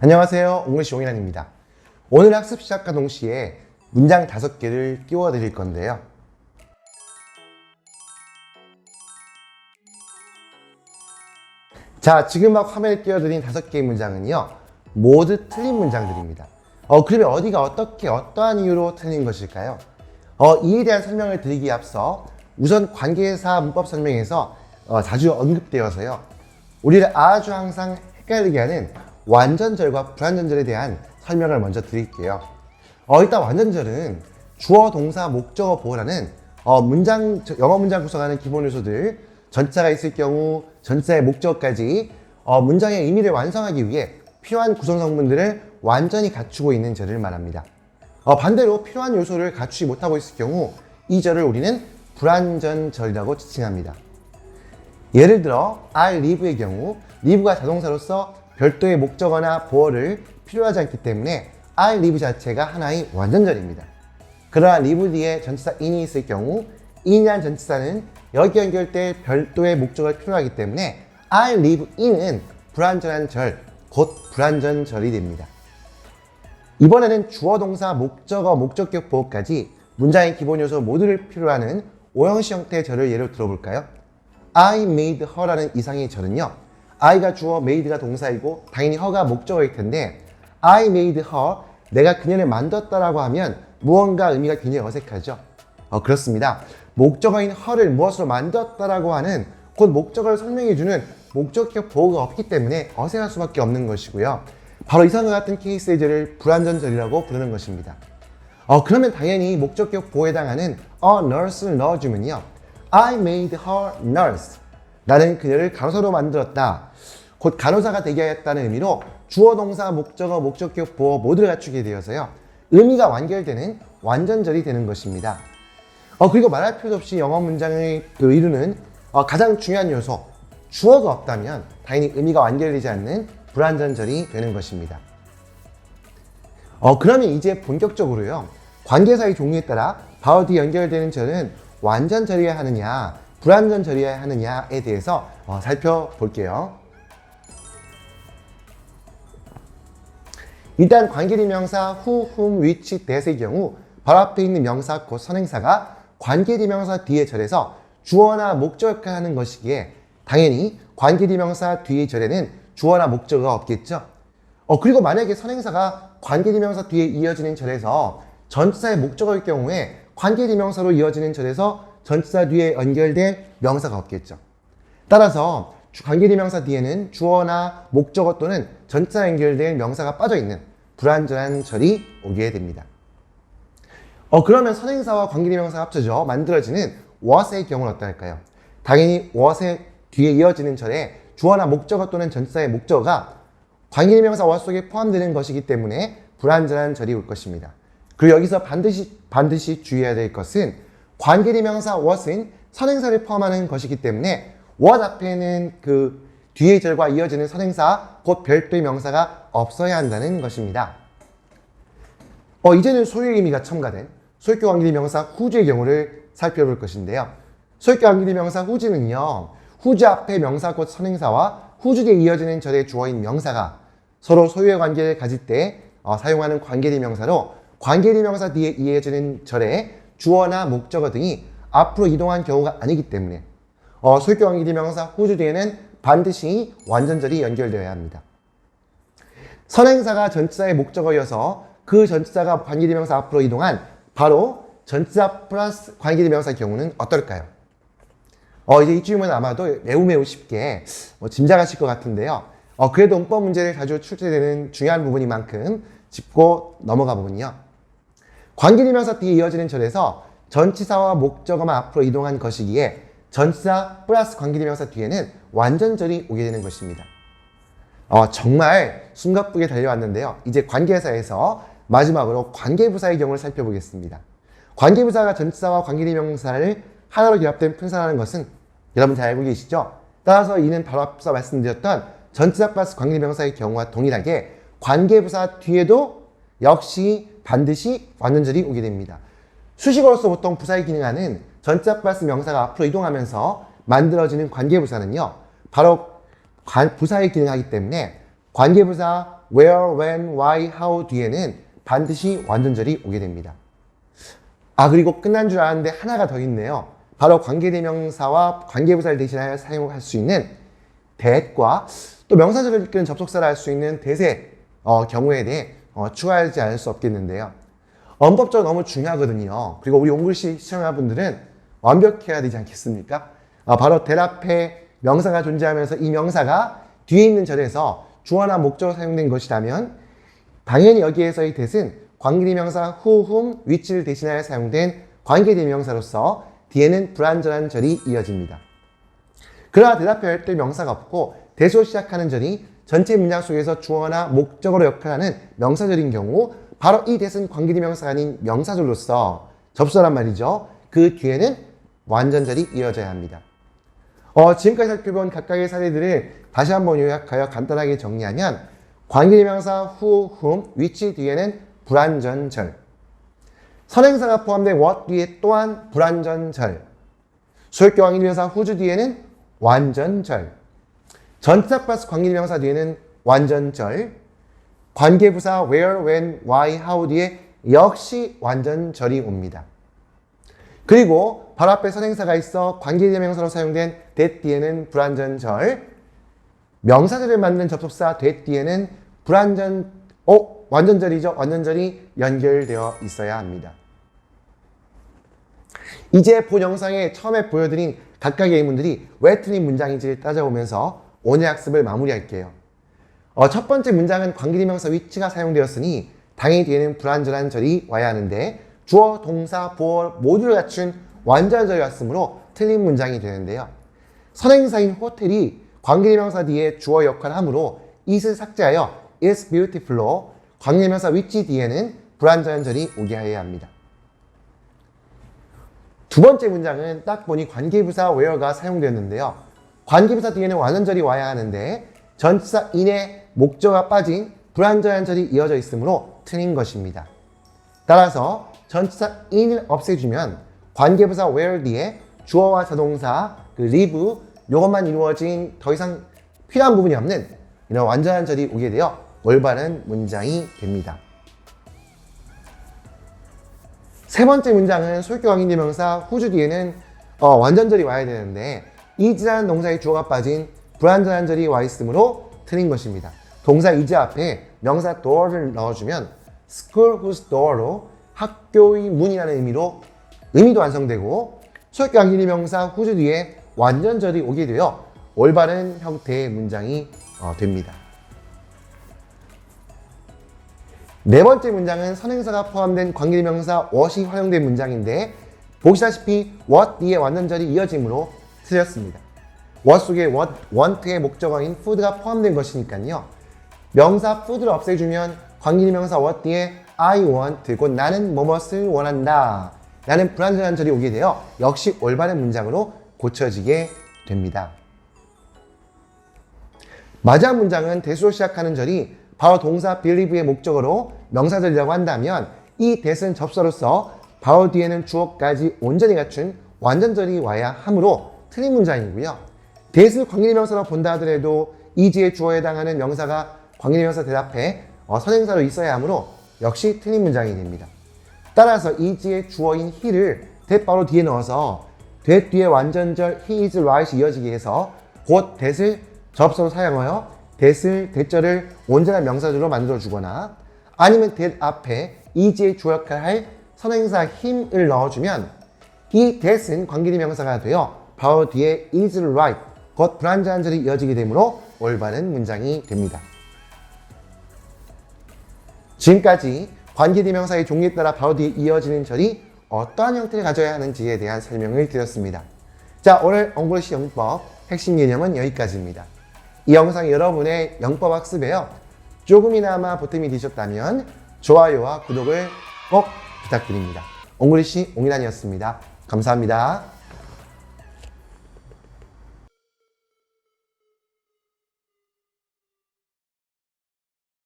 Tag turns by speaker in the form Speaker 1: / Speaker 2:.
Speaker 1: 안녕하세요. 옹글씨 용인환입니다. 오늘 학습 시작과 동시에 문장 다섯 개를 끼워 드릴 건데요. 자, 지금 막 화면에 띄워드린 다섯 개의 문장은요, 모두 틀린 문장들입니다. 어, 그러면 어디가 어떻게, 어떠한 이유로 틀린 것일까요? 어, 이에 대한 설명을 드리기 앞서 우선 관계사 문법 설명에서 어, 자주 언급되어서요, 우리를 아주 항상 헷갈리게 하는 완전절과 불완전절에 대한 설명을 먼저 드릴게요. 어, 일단 완전절은 주어, 동사, 목적어, 보호라는 어, 문장, 영어 문장 구성하는 기본 요소들, 전자가 있을 경우 전자의 목적어까지 어, 문장의 의미를 완성하기 위해 필요한 구성 성분들을 완전히 갖추고 있는 절을 말합니다. 어, 반대로 필요한 요소를 갖추지 못하고 있을 경우 이 절을 우리는 불완전절이라고 지칭합니다. 예를 들어 I live의 경우 live가 자동사로서 별도의 목적어나 보어를 필요하지 않기 때문에 I live 자체가 하나의 완전절입니다. 그러나 live 뒤에 전치사 in이 있을 경우 in이란 전치사는 여기 연결될 별도의 목적어가 필요하기 때문에 I live in은 불완전한 절, 곧 불완전절이 됩니다. 이번에는 주어 동사 목적어 목적격 보호까지 문장의 기본 요소 모두를 필요로 하는 오형식 형태의 절을 예로 들어볼까요? I made her라는 이상의 절은요. I가 주어, made가 동사이고 당연히 her가 목적어일 텐데 I made her, 내가 그녀를 만들었다라고 하면 무언가 의미가 굉장히 어색하죠. 어, 그렇습니다. 목적어인 her를 무엇으로 만들었다라고 하는 곧 목적어를 설명해주는 목적격 보호가 없기 때문에 어색할 수밖에 없는 것이고요. 바로 이상과 같은 케이스의 절을 불완전절이라고 부르는 것입니다. 어, 그러면 당연히 목적격 보호에 해당하는 a nurse를 넣어주면요. I made her nurse. 나는 그녀를 간호사로 만들었다. 곧 간호사가 되게 하였다는 의미로 주어, 동사, 목적어, 목적격 보호 모두를 갖추게 되어서요. 의미가 완결되는 완전절이 되는 것입니다. 어, 그리고 말할 필요 없이 영어 문장을 그 이루는 어, 가장 중요한 요소, 주어가 없다면 당연히 의미가 완결되지 않는 불완전절이 되는 것입니다. 어, 그러면 이제 본격적으로요. 관계사의 종류에 따라 뒤 연결되는 절은 완전절이어야 하느냐, 불완전절이어야 하느냐에 대해서 어, 살펴볼게요. 일단 관계대명사 who, whom, which, that의 경우 바로 앞에 있는 명사 곧 선행사가 관계대명사 뒤에 절에서 주어나 목적을 하는 것이기에 당연히 관계대명사 뒤의 절에는 주어나 목적어가 없겠죠. 어 그리고 만약에 선행사가 관계대명사 뒤에 이어지는 절에서 전치사의 목적어일 경우에 관계대명사로 이어지는 절에서 전치사 뒤에 연결된 명사가 없겠죠. 따라서 관계대명사 뒤에는 주어나 목적어 또는 전치사 연결된 명사가 빠져 있는 불완전한 절이 오게 됩니다. 어 그러면 선행사와 관계대명사가 합쳐져 만들어지는 what의 경우는 어떨까요? 당연히 what의 뒤에 이어지는 절에 주어나 목적어 또는 전치사의 목적어가 관계대명사 what 속에 포함되는 것이기 때문에 불완전한 절이 올 것입니다. 그리고 여기서 반드시 반드시 주의해야 될 것은 관계 대명사 what은 선행사를 포함하는 것이기 때문에 what 앞에는 그 뒤의 절과 이어지는 선행사 곧 별도의 명사가 없어야 한다는 것입니다. 어, 이제는 소유의 의미가 첨가된 소유격 관계 대명사 후지의 경우를 살펴볼 것인데요. 소유격 관계 대명사 후지는요. 후지 앞에 명사 곧 선행사와 후지 뒤에 이어지는 절의 주어인 명사가 서로 소유의 관계를 가질 때 어, 사용하는 관계대명사로 관계대명사 뒤에 이어지는 절의 주어나 목적어 등이 앞으로 이동한 경우가 아니기 때문에 어, 소유격 관계 대명사 후주 뒤에는 반드시 완전절이 연결되어야 합니다. 선행사가 전치사의 목적어여서 그 전치사가 관계대명사 앞으로 이동한 바로 전치사 플러스 관계대명사의 경우는 어떨까요? 어, 이제 이 질문은 아마도 매우 매우 쉽게 뭐 짐작하실 것 같은데요. 어, 그래도 문법 문제를 자주 출제되는 중요한 부분인 만큼 짚고 넘어가 보면요. 관계대명사 뒤에 이어지는 절에서 전치사와 목적어만 앞으로 이동한 것이기에 전치사 플러스 관계대명사 뒤에는 완전절이 오게 되는 것입니다. 어, 정말 숨가쁘게 달려왔는데요. 이제 관계사에서 마지막으로 관계부사의 경우를 살펴보겠습니다. 관계부사가 전치사와 관계대명사를 하나로 결합된 분사라는 것은 여러분 잘 알고 계시죠? 따라서 이는 바로 앞서 말씀드렸던 전치사 플러스 관계대명사의 경우와 동일하게 관계부사 뒤에도 역시 반드시 완전절이 오게 됩니다. 수식어로서 보통 부사의 기능하는 전치사 플러스 명사가 앞으로 이동하면서 만들어지는 관계부사는요. 바로 관- 부사의 기능하기 때문에 관계부사 where, when, why, how 뒤에는 반드시 완전절이 오게 됩니다. 아 그리고 끝난 줄 알았는데 하나가 더 있네요. 바로 관계대명사와 관계부사를 대신하여 사용할 수 있는 대과 또 명사절을 이끄는 접속사를 할 수 있는 대세 어, 경우에 대해 어, 추가하지 않을 수 없겠는데요. 언법적으로 너무 중요하거든요. 그리고 우리 옹글씨 시청자분들은 완벽해야 되지 않겠습니까? 아, 바로 대 앞에 명사가 존재하면서 이 명사가 뒤에 있는 절에서 주어나 목적으로 사용된 것이라면 당연히 여기에서의 대신 관계대명사 who, whom, which를 대신하여 사용된 관계대명사로서 뒤에는 불완전한 절이 이어집니다. 그러나 대답해야 할때 명사가 없고 대수로 시작하는 절이 전체 문장 속에서 주어나 목적으로 역할하는 명사절인 경우 바로 이 대신 관계대명사가 아닌 명사절로서 접수란 말이죠. 그 뒤에는 완전절이 이어져야 합니다. 어, 지금까지 살펴본 각각의 사례들을 다시 한번 요약하여 간단하게 정리하면 관계대명사 who, whom, which 뒤에는 불완전절 선행사가 포함된 what 뒤에 또한 불완전절 소유격 관계대명사 whose 뒤에는 완전절 전치사 플러스 관계대명사 뒤에는 완전절 관계부사 where, when, why, how 뒤에 역시 완전절이 옵니다. 그리고 바로 앞에 선행사가 있어 관계대명사로 사용된 that 뒤에는 불완전절 명사절을 만든 접속사 that 뒤에는 불완전 어? 완전절이죠. 완전절이 연결되어 있어야 합니다. 이제 본 영상에 처음에 보여드린 각각의 의문들이 왜 틀린 문장인지를 따져보면서 오늘 학습을 마무리할게요. 어, 첫 번째 문장은 관계대명사 위치가 사용되었으니 당연히 뒤에는 불완전한 절이 와야 하는데 주어, 동사, 보어 모두를 갖춘 완전한 절이 왔으므로 틀린 문장이 되는데요. 선행사인 호텔이 관계대명사 뒤에 주어 역할을 하므로 it을 삭제하여 is beautiful로 관계대명사 위치 뒤에는 불완전한 절이 오게 해야 합니다. 두 번째 문장은 딱 보니 관계부사 where가 사용되었는데요. 관계부사 뒤에는 완전절이 와야 하는데 전치사 in의 목적어가 빠진 불완전한 절이 이어져 있으므로 틀린 것입니다. 따라서 전치사 in을 없애주면 관계부사 where 뒤에 주어와 자동사 그 live 요것만 이루어진 더 이상 필요한 부분이 없는 이런 완전한 절이 오게 되어 올바른 문장이 됩니다. 세 번째 문장은 소유격 관계대명사 whose 뒤에는 어, 완전절이 와야 되는데 is라는 동사의 주어가 빠진 불완전한 절이 와 있으므로 틀린 것입니다. 동사 is 앞에 명사 door를 넣어주면 school whose door로 학교의 문이라는 의미로 의미도 완성되고 소유격 관계대명사 whose 뒤에 완전절이 오게 되어 올바른 형태의 문장이 어, 됩니다. 네 번째 문장은 선행사가 포함된 관계대명사 what이 활용된 문장인데 보시다시피 what 뒤에 완전절이 이어지므로 틀렸습니다. what 속에 what, want의 목적어인 food가 포함된 것이니까요. 명사 food를 없애주면 관계대명사 what 뒤에 I want 곧 나는 뭐뭇을 원한다 라는 불완전한 절이 오게 되어 역시 올바른 문장으로 고쳐지게 됩니다. 마지막 문장은 대수로 시작하는 절이 바로 동사 believe의 목적어로 명사절이라고 한다면 이 대은 접사로서 바로 뒤에는 주어까지 온전히 갖춘 완전절이 와야 하므로 틀린 문장이고요. 대을 관계대명사로 본다 하더라도 이지의 주어에 해당하는 명사가 관계대명사 대답해 어, 선행사로 있어야 하므로 역시 틀린 문장이 됩니다. 따라서 이지의 주어인 he를 대 바로 뒤에 넣어서 대 뒤에 완전절 he is right 이어지게 해서 곧 대을 접서로 사용하여 대을 대절을 온전한 명사절로 만들어 주거나 아니면 대 앞에 이지의 주어 역할을 할 선행사 힘을 넣어주면 이 대은 관계대명사가 되어 바로 뒤에 is right 곧 불완전한 절이 이어지게 되므로 올바른 문장이 됩니다. 지금까지 관계대명사의 종류에 따라 바로 뒤에 이어지는 절이 어떠한 형태를 가져야 하는지에 대한 설명을 드렸습니다. 자, 오늘 엉글리시 영법 핵심 개념은 여기까지입니다. 이 영상이 여러분의 영법 학습에요. 조금이나마 보탬이 되셨다면 좋아요와 구독을 꼭 부탁드립니다. 엉글리시 옹이란이었습니다. 감사합니다.